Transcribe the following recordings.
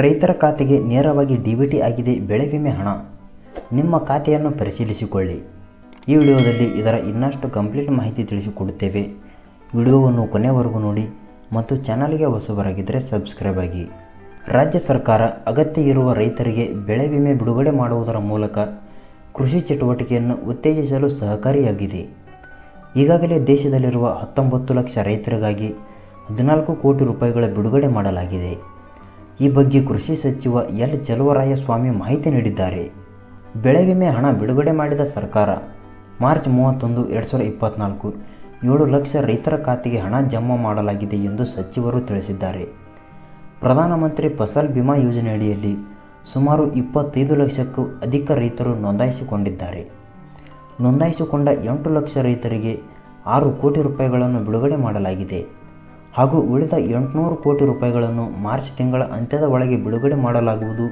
ರೈತರ ಖಾತೆಗೆ ನೇರವಾಗಿ ಡಿ ಬಿ ಟಿ ಆಗಿದೆ, ಬೆಳೆ ವಿಮೆ ಹಣ. ನಿಮ್ಮ ಖಾತೆಯನ್ನು ಪರಿಶೀಲಿಸಿಕೊಳ್ಳಿ. ಈ ವಿಡಿಯೋದಲ್ಲಿ ಇದರ ಇನ್ನಷ್ಟು ಕಂಪ್ಲೀಟ್ ಮಾಹಿತಿ ತಿಳಿಸಿಕೊಡುತ್ತೇವೆ. ವಿಡಿಯೋವನ್ನು ಕೊನೆವರೆಗೂ ನೋಡಿ ಮತ್ತು ಚಾನಲ್ಗೆ ಹೊಸಬರಾಗಿದ್ದರೆ ಸಬ್ಸ್ಕ್ರೈಬ್ ಆಗಿ. ರಾಜ್ಯ ಸರ್ಕಾರ ಅಗತ್ಯ ಇರುವ ರೈತರಿಗೆ ಬೆಳೆ ವಿಮೆ ಬಿಡುಗಡೆ ಮಾಡುವುದರ ಮೂಲಕ ಕೃಷಿ ಚಟುವಟಿಕೆಯನ್ನು ಉತ್ತೇಜಿಸಲು ಸಹಕಾರಿಯಾಗಿದೆ. ಈಗಾಗಲೇ ದೇಶದಲ್ಲಿರುವ ಹತ್ತೊಂಬತ್ತು ಲಕ್ಷ ರೈತರಿಗಾಗಿ ಹದಿನಾಲ್ಕು ಕೋಟಿ ರೂಪಾಯಿಗಳ ಬಿಡುಗಡೆ ಮಾಡಲಾಗಿದೆ. ಈ ಬಗ್ಗೆ ಕೃಷಿ ಸಚಿವ ಎಲ್. ಚಲುವರಾಯಸ್ವಾಮಿ ಮಾಹಿತಿ ನೀಡಿದ್ದಾರೆ. ಬೆಳೆ ವಿಮೆ ಹಣ ಬಿಡುಗಡೆ ಮಾಡಿದ ಸರ್ಕಾರ. ಮಾರ್ಚ್ ಮೂವತ್ತೊಂದು, ಎರಡು ಸಾವಿರದ ಇಪ್ಪತ್ತ್ನಾಲ್ಕು ಏಳು ಲಕ್ಷ ರೈತರ ಖಾತೆಗೆ ಹಣ ಜಮಾ ಮಾಡಲಾಗಿದೆ ಎಂದು ಸಚಿವರು ತಿಳಿಸಿದ್ದಾರೆ. ಪ್ರಧಾನಮಂತ್ರಿ ಫಸಲ್ ಬಿಮಾ ಯೋಜನೆಯಡಿಯಲ್ಲಿ ಸುಮಾರು ಇಪ್ಪತ್ತೈದು ಲಕ್ಷಕ್ಕೂ ಅಧಿಕ ರೈತರು ನೋಂದಾಯಿಸಿಕೊಂಡಿದ್ದಾರೆ. ನೋಂದಾಯಿಸಿಕೊಂಡ ಎಂಟು ಲಕ್ಷ ರೈತರಿಗೆ ಆರು ಕೋಟಿ ರೂಪಾಯಿಗಳನ್ನು ಬಿಡುಗಡೆ ಮಾಡಲಾಗಿದೆ. ಹಾಗೂ ಉಳಿದ ಎಂಟುನೂರು ಕೋಟಿ ರೂಪಾಯಿಗಳನ್ನು ಮಾರ್ಚ್ ತಿಂಗಳ ಅಂತ್ಯದ ಒಳಗೆ ಬಿಡುಗಡೆ ಮಾಡಲಾಗುವುದು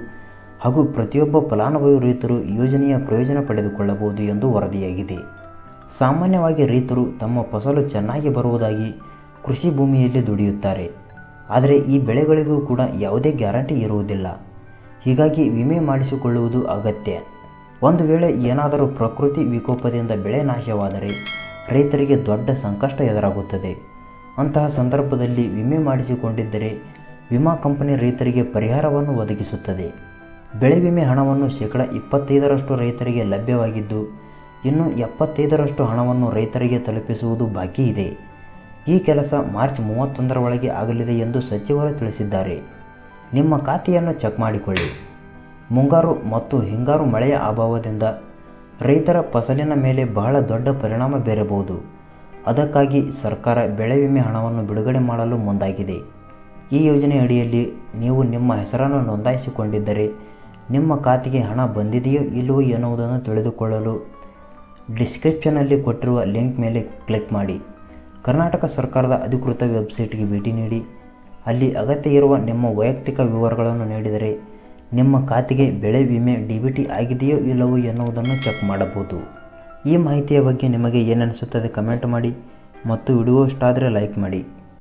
ಹಾಗೂ ಪ್ರತಿಯೊಬ್ಬ ಫಲಾನುಭವಿ ರೈತರು ಯೋಜನೆಯ ಪ್ರಯೋಜನ ಪಡೆದುಕೊಳ್ಳಬಹುದು ಎಂದು ವರದಿಯಾಗಿದೆ. ಸಾಮಾನ್ಯವಾಗಿ ರೈತರು ತಮ್ಮ ಫಸಲು ಚೆನ್ನಾಗಿ ಬರುವುದಾಗಿ ಕೃಷಿ ಭೂಮಿಯಲ್ಲಿ ದುಡಿಯುತ್ತಾರೆ. ಆದರೆ ಈ ಬೆಳೆಗಳಿಗೂ ಕೂಡ ಯಾವುದೇ ಗ್ಯಾರಂಟಿ ಇರುವುದಿಲ್ಲ. ಹೀಗಾಗಿ ವಿಮೆ ಮಾಡಿಸಿಕೊಳ್ಳುವುದು ಅಗತ್ಯ. ಒಂದು ವೇಳೆ ಏನಾದರೂ ಪ್ರಕೃತಿ ವಿಕೋಪದಿಂದ ಬೆಳೆ ನಾಶವಾದರೆ ರೈತರಿಗೆ ದೊಡ್ಡ ಸಂಕಷ್ಟ ಎದುರಾಗುತ್ತದೆ. ಅಂತಹ ಸಂದರ್ಭದಲ್ಲಿ ವಿಮೆ ಮಾಡಿಸಿಕೊಂಡಿದ್ದರೆ ವಿಮಾ ಕಂಪನಿ ರೈತರಿಗೆ ಪರಿಹಾರವನ್ನು ಒದಗಿಸುತ್ತದೆ. ಬೆಳೆ ವಿಮೆ ಹಣವನ್ನು ಶೇಕಡ ಇಪ್ಪತ್ತೈದರಷ್ಟು ರೈತರಿಗೆ ಲಭ್ಯವಾಗಿದ್ದು, ಇನ್ನು ಎಪ್ಪತ್ತೈದರಷ್ಟು ಹಣವನ್ನು ರೈತರಿಗೆ ತಲುಪಿಸುವುದು ಬಾಕಿ ಇದೆ. ಈ ಕೆಲಸ ಮಾರ್ಚ್ ಮೂವತ್ತೊಂದರ ಒಳಗೆ ಆಗಲಿದೆ ಎಂದು ಸಚಿವರು ತಿಳಿಸಿದ್ದಾರೆ. ನಿಮ್ಮ ಖಾತೆಯನ್ನು ಚೆಕ್ ಮಾಡಿಕೊಳ್ಳಿ. ಮುಂಗಾರು ಮತ್ತು ಹಿಂಗಾರು ಮಳೆಯ ಅಭಾವದಿಂದ ರೈತರ ಫಸಲಿನ ಮೇಲೆ ಬಹಳ ದೊಡ್ಡ ಪರಿಣಾಮ ಬೀರಬಹುದು. ಅದಕ್ಕಾಗಿ ಸರ್ಕಾರ ಬೆಳೆ ವಿಮೆ ಹಣವನ್ನು ಬಿಡುಗಡೆ ಮಾಡಲು ಮುಂದಾಗಿದೆ. ಈ ಯೋಜನೆ ಅಡಿಯಲ್ಲಿ ನೀವು ನಿಮ್ಮ ಹೆಸರನ್ನು ನೋಂದಾಯಿಸಿಕೊಂಡಿದ್ದರೆ, ನಿಮ್ಮ ಖಾತೆಗೆ ಹಣ ಬಂದಿದೆಯೋ ಇಲ್ಲವೋ ಎನ್ನುವುದನ್ನು ತಿಳಿದುಕೊಳ್ಳಲು ಡಿಸ್ಕ್ರಿಪ್ಷನಲ್ಲಿ ಕೊಟ್ಟಿರುವ ಲಿಂಕ್ ಮೇಲೆ ಕ್ಲಿಕ್ ಮಾಡಿ. ಕರ್ನಾಟಕ ಸರ್ಕಾರದ ಅಧಿಕೃತ ವೆಬ್ಸೈಟ್ಗೆ ಭೇಟಿ ನೀಡಿ. ಅಲ್ಲಿ ಅಗತ್ಯ ಇರುವ ನಿಮ್ಮ ವೈಯಕ್ತಿಕ ವಿವರಗಳನ್ನು ನೀಡಿದರೆ, ನಿಮ್ಮ ಖಾತೆಗೆ ಬೆಳೆ ವಿಮೆ ಡಿ ಬಿ ಟಿ ಆಗಿದೆಯೋ ಇಲ್ಲವೋ ಎನ್ನುವುದನ್ನು ಚೆಕ್ ಮಾಡಬಹುದು. ಈ ಮಾಹಿತಿಯ ಬಗ್ಗೆ ನಿಮಗೆ ಏನನಿಸುತ್ತದೆ ಕಮೆಂಟ್ ಮಾಡಿ ಮತ್ತು ವಿಡಿಯೋ ಇಷ್ಟ ಆದರೆ ಲೈಕ್ ಮಾಡಿ.